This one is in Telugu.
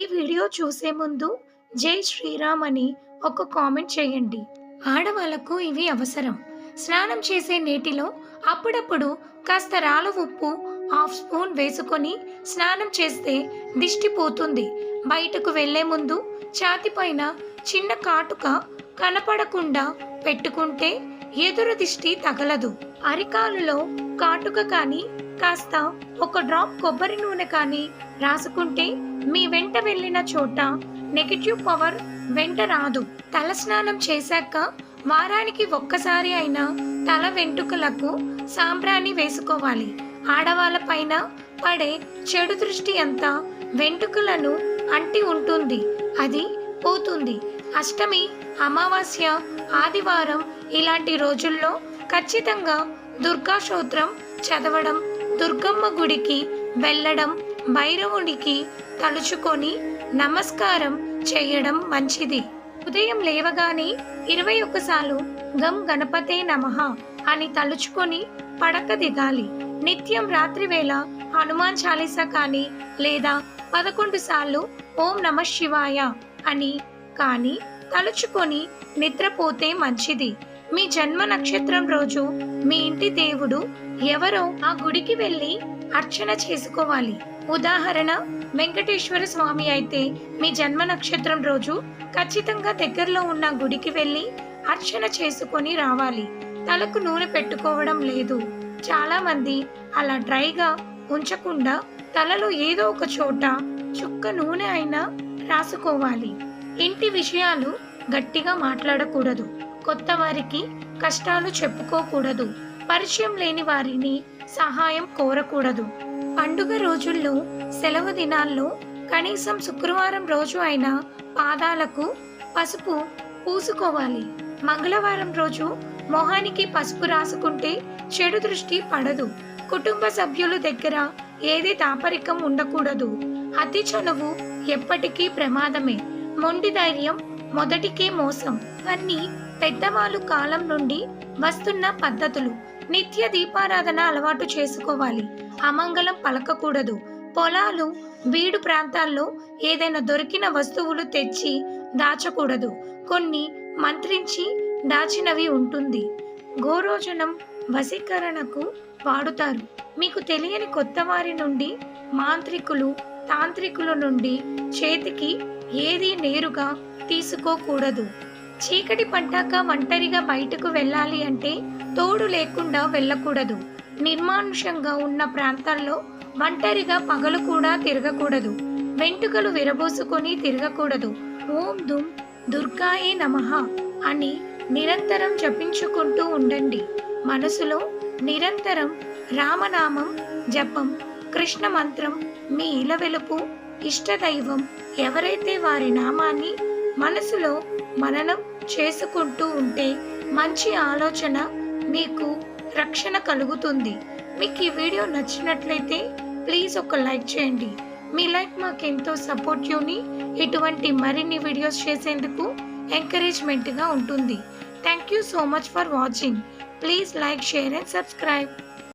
ఈ వీడియో చూసే ముందు జై శ్రీరామ్ అని ఒక కామెంట్ చేయండి. ఆడవాళ్ళకు ఇవి అవసరం. స్నానం చేసే నీటిలో అప్పుడప్పుడు కాస్త రాళ్ళ ఉప్పు హాఫ్ స్పూన్ వేసుకొని స్నానం చేస్తే దిష్టి పోతుంది. బయటకు వెళ్ళే ముందు ఛాతిపైన చిన్న కాటుక కనపడకుండా పెట్టుకుంటే ఎదురు దిష్టి తగలదు. అరికాలులో కాటుక కానీ కాస్త ఒక డ్రాప్ కొబ్బరి నూనె కానీ రాసుకుంటే మీ వెంట వెళ్ళిన చోట నెగిటివ్ పవర్ వెంట రాదు. తల స్నానం చేశాక వారానికి ఒక్కసారి అయినా తల వెంట్రుకలకు సాంబ్రాణి వేసుకోవాలి. ఆడవాళ్ళ పైన పడే చెడు దృష్టి అంతా వెంట్రుకలను అంటి ఉంటుంది. అది పోతుంది. అష్టమి అమావాస్య ఆదివారం ఇలాంటి రోజుల్లో ఖచ్చితంగా దుర్గా స్తోత్రం చదవడం దుర్గమ్మ గుడికి వెళ్ళడం భైరవుడికి తలుచుకొని నమస్కారం చేయడం మంచిది. ఉదయం లేవగానే ఇరవై ఒక్కసార్లు గం గణపతే నమః అని తలుచుకొని పడక దిగాలి. నిత్యం రాత్రి వేళ హనుమాన్ చాలీస కానీ లేదా పదకొండు సార్లు ఓం నమ శివాయ అని కానీ తలుచుకొని నిద్రపోతే మంచిది. మీ జన్మ నక్షత్రం రోజు మీ ఇంటి దేవుడు ఎవరో ఆ గుడికి వెళ్ళి అర్చన చేసుకోవాలి. ఉదాహరణ వెంకటేశ్వర స్వామి అయితే మీ జన్మ నక్షత్రం రోజు ఖచ్చితంగా దగ్గరలో ఉన్న గుడికి వెళ్ళి అర్చన చేసుకొని రావాలి. తలకు నూనె పెట్టుకోవడం లేదు. చాలా మంది అలా డ్రైగా ఉంచకుండా తలలో ఏదో ఒక చోట చుక్క నూనె అయినా రాసుకోవాలి. ఇంటి విషయాలు గట్టిగా మాట్లాడకూడదు. కొత్త వారికి కష్టాలు చెప్పుకోకూడదు. పరిచయం లేని వారిని సహాయం కోరకూడదు. పండుగ రోజుల్లో సెలవు దినాల్లో కనీసం శుక్రవారం రోజు అయినా పాదాలకు పసుపు పూసుకోవాలి. మంగళవారం రోజు మొహానికి పసుపు రాసుకుంటే చెడు దృష్టి పడదు. కుటుంబ సభ్యుల దగ్గర ఏది దాపరికం ఉండకూడదు. అతి చనువు ఎప్పటికీ ప్రమాదమే. మొండి ధైర్యం మొదటికే మోసం. అన్ని పెద్దవాళ్ళు కాలం నుండి వస్తున్న పద్ధతులు. నిత్య దీపారాధన అలవాటు చేసుకోవాలి. అమంగళం పలకకూడదు. పొలాలు బీడు ప్రాంతాల్లో ఏదైనా దొరికిన వస్తువులు తెచ్చి దాచకూడదు. కొన్ని మంత్రించి దాచినవి ఉంటుంది. గోరోజనం వశీకరణకు వాడుతారు. మీకు తెలియని కొత్త వారి నుండి మాంత్రికులు తాంత్రికుల నుండి చేతికి ఏది నేరుగా తీసుకోకూడదు. చీకటి పడ్డాక ఒంటరిగా బయటకు వెళ్ళాలి అంటే తోడు లేకుండా వెళ్ళకూడదు. నిర్మానుషంగా ఉన్న ప్రాంతాల్లో ఒంటరిగా పగలు కూడా తిరగకూడదు. వెంట్రుకలు విరబోసుకొని తిరగకూడదు. ఓం దుమ్ దుర్గాయే నమః అని నిరంతరం జపించుకుంటూ ఉండండి. మనసులో నిరంతరం రామనామం జపం కృష్ణ మంత్రం మీ ఇలవెలుపు ఇష్టదైవం ఎవరైతే వారి నామాన్ని మనసులో మననం చేసుకుంటూ ఉంటే మంచి ఆలోచన మీకు రక్షణ కలుగుతుంది. మీకు ఈ వీడియో నచ్చినట్లయితే ప్లీజ్ ఒక లైక్ చేయండి. మీ లైక్ మాకు ఎంతో సపోర్టివ్ని ఇటువంటి మరిన్ని వీడియోస్ చేసేందుకు ఎంకరేజ్మెంట్గా ఉంటుంది. Thank you so much for watching. Please like share and subscribe.